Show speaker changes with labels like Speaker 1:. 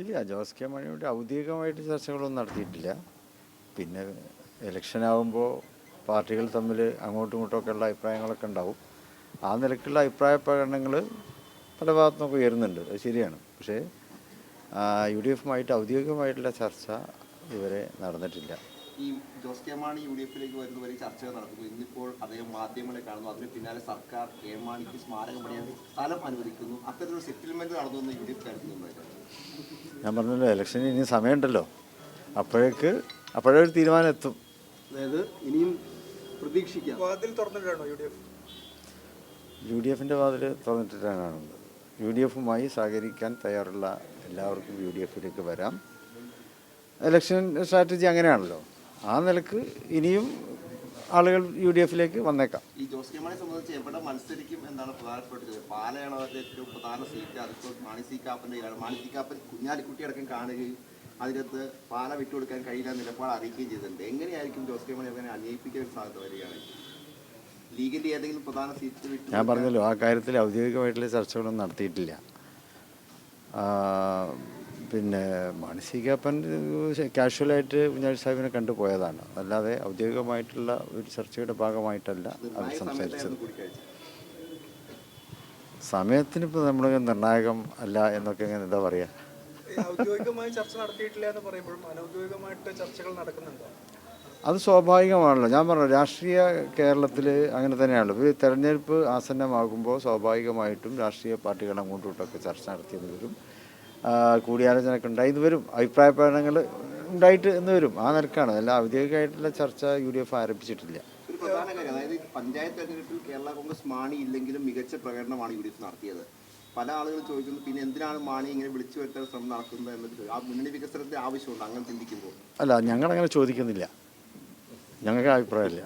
Speaker 1: ഇല്ല ജോസ് കെ മണിയുടെ ഔദ്യോഗികമായിട്ട് ചർച്ചകളൊന്നും നടത്തിയിട്ടില്ല. പിന്നെ ഇലക്ഷൻ ആകുമ്പോൾ പാർട്ടികൾ തമ്മിൽ അങ്ങോട്ടും ഇങ്ങോട്ടുമൊക്കെ ഉള്ള അഭിപ്രായങ്ങളൊക്കെ ഉണ്ടാവും. ആ നിലക്കുള്ള അഭിപ്രായ പ്രകടനങ്ങൾ പല ഭാഗത്തു നിന്നൊക്കെ ഉയരുന്നുണ്ട്. അത് ശരിയാണ്. പക്ഷേ യു ഡി എഫുമായിട്ട് ഔദ്യോഗികമായിട്ടുള്ള ചർച്ച ഇതുവരെ നടന്നിട്ടില്ല.
Speaker 2: ഈ Jose K Mani U D എഫിലേക്ക് വരുന്നവരെ ചർച്ചകൾ നടക്കുന്നു ഇന്നിപ്പോൾ അദ്ദേഹം മാധ്യമങ്ങളെ കാണുന്നു. അതിന് പിന്നാലെ സർക്കാർ കെ മാണിക്ക് സ്മാരകം പണിയാൻ സ്ഥലം അനുവദിക്കുന്നു. അത്തരത്തിലൊരു സെറ്റിൽമെന്റ് നടന്നു എന്ന് യു ഡി എഫ് കരുതുന്നുണ്ട്?
Speaker 1: ഞാൻ പറഞ്ഞല്ലോ ഇലക്ഷൻ ഇനി സമയമുണ്ടല്ലോ. അപ്പോഴേക്ക് അപ്പോഴേ ഒരു തീരുമാനം എത്തും
Speaker 2: അതായത് ഇനിയും പ്രതീക്ഷിക്കാം.
Speaker 3: വാതിൽ തുറന്നിട്ടാണോ U D F?
Speaker 1: U D എഫിന്റെ വാതിൽ തുറന്നിട്ടിട്ടാണ്. കാണുന്നത് യു ഡി എഫുമായി സഹകരിക്കാൻ തയ്യാറുള്ള എല്ലാവർക്കും യു ഡി എഫിലേക്ക് വരാം. ഇലക്ഷൻ സ്ട്രാറ്റജി അങ്ങനെയാണല്ലോ. ആ നിലയ്ക്ക് ഇനിയും ആളുകൾ യു ഡി എഫിലേക്ക് വന്നേക്കാം.
Speaker 2: ഈ ജോസ് കെ മാണിയെ സംബന്ധിച്ച് എവിടെ മത്സരിക്കും എന്നാണ് പ്രധാനപ്പെട്ടത് പാലയാണ് അവരുടെ ഏറ്റവും പ്രധാന സീറ്റ് അതിപ്പോൾ മാണി സി കാപ്പന്റെ കയ്യിലാണ് മാണി സി കാപ്പൻ കുഞ്ഞാലിക്കുട്ടി അടക്കം കാണുകയും അതിനകത്ത് പാല വിട്ടുകൊടുക്കാൻ കഴിയില്ല നിലപാട് അറിയിക്കുകയും ചെയ്തിട്ടുണ്ട്. എങ്ങനെയായിരിക്കും ജോസ് കെ മണി അവനെ അന്വയിപ്പിക്കാൻ സാധ്യത വരികയാണ്? ലീഗിന്റെ ഏതെങ്കിലും പ്രധാന സീറ്റ് വിട്ടു
Speaker 1: ഞാൻ പറഞ്ഞല്ലോ ആ കാര്യത്തിൽ ഔദ്യോഗികമായിട്ടുള്ള ചർച്ചകളൊന്നും നടത്തിയിട്ടില്ല. പിന്നെ മാനസികപ്പൻ കാഷ്വലായിട്ട് കുഞ്ഞാഴ്ച സാഹിബിനെ കണ്ടു പോയതാണ്. അല്ലാതെ ഔദ്യോഗികമായിട്ടുള്ള ഒരു ചർച്ചയുടെ ഭാഗമായിട്ടല്ല അവർ സംസാരിച്ചത്. സമയത്തിനിപ്പോൾ നമ്മൾ നിർണായകം അല്ല എന്നൊക്കെ ഇങ്ങനെ എന്താ പറയുക
Speaker 3: ഔദ്യോഗികമായി ചർച്ച നടത്തിയിട്ടില്ല എന്ന് പറയുമ്പോഴും അനൗദ്യോഗികമായിട്ട് ചർച്ചകൾ നടക്കുന്നുണ്ടോ?
Speaker 1: അത് സ്വാഭാവികമാണല്ലോ. ഞാൻ പറഞ്ഞു രാഷ്ട്രീയ കേരളത്തിൽ അങ്ങനെ തന്നെയാണല്ലോ. ഇപ്പോൾ തെരഞ്ഞെടുപ്പ് ആസന്നമാകുമ്പോൾ സ്വാഭാവികമായിട്ടും രാഷ്ട്രീയ പാർട്ടികൾ അങ്ങോട്ടും ഇങ്ങോട്ടൊക്കെ ചർച്ച നടത്തിയെന്ന് വരും. ആ, ഉണ്ടായി. ഇത് വരും. അഭിപ്രായ പ്രകടനങ്ങൾ ഉണ്ടായിട്ട് എന്ന് വരും. ആ നിലക്കാണ്. അല്ല ഔദ്യോഗികമായിട്ടുള്ള ചർച്ച യു ഡി എഫ് ആരംഭിച്ചിട്ടില്ല.
Speaker 2: പ്രധാന കാര്യം. അതായത് പഞ്ചായത്ത് തെരഞ്ഞെടുപ്പിൽ കേരള കോൺഗ്രസ് മാണി ഇല്ലെങ്കിലും മികച്ച പ്രകടനമാണ് യു ഡി എഫ് നടത്തിയത്. പല ആളുകൾ ചോദിക്കുന്നു പിന്നെ എന്തിനാണ് മാണി ഇങ്ങനെ വിളിച്ചു വരുത്താൻ ശ്രമം നടക്കുന്നത്? എന്നത് ആ മുന്നണി വികസനത്തിന്റെ ആവശ്യമുണ്ട്. അങ്ങനെ ചിന്തിക്കുമ്പോൾ.
Speaker 1: അല്ല ഞങ്ങളങ്ങനെ ചോദിക്കുന്നില്ല. ഞങ്ങൾക്ക് അഭിപ്രായമില്ല.